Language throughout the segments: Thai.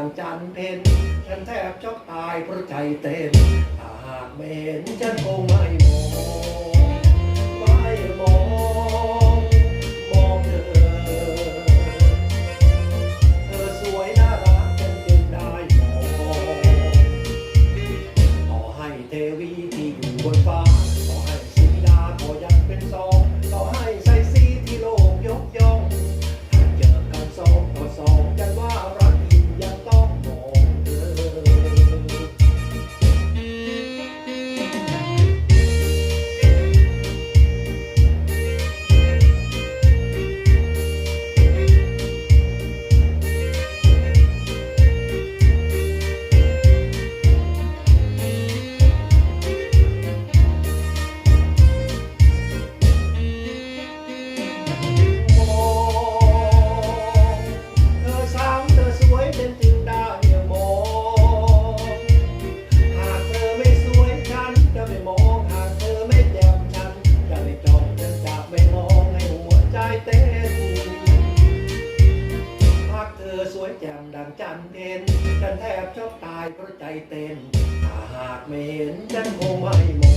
างจันเพนฉันแทบช็อกตายเพราะใจเต้นหากไม่เห็นฉันคงไม่มองไม่มองมองเธอ เธอสวยน่ารักจนเจึนได้มองต่อให้เทวีที่อยู่บนฟ้า จำเห็นฉันแทบชอบตายเพราะใจเต้นถ้าหากไม่เห็นฉันคงไม่มอ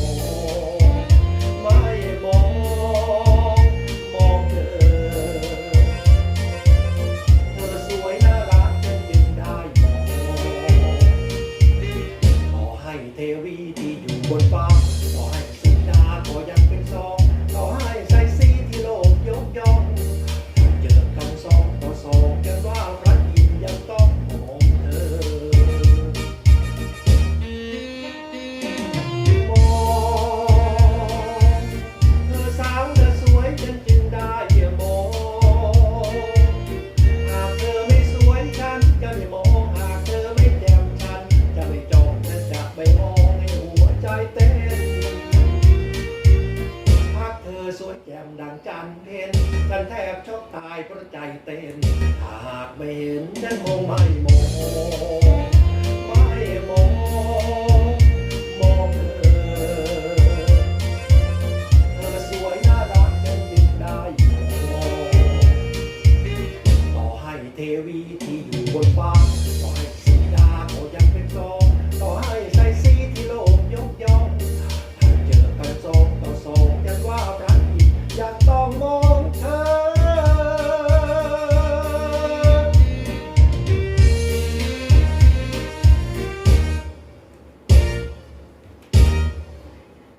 ำเพ็ญกันแทบชอบตายเพราะใจเต้นหากไม่เห็นนั้นคงไม่ม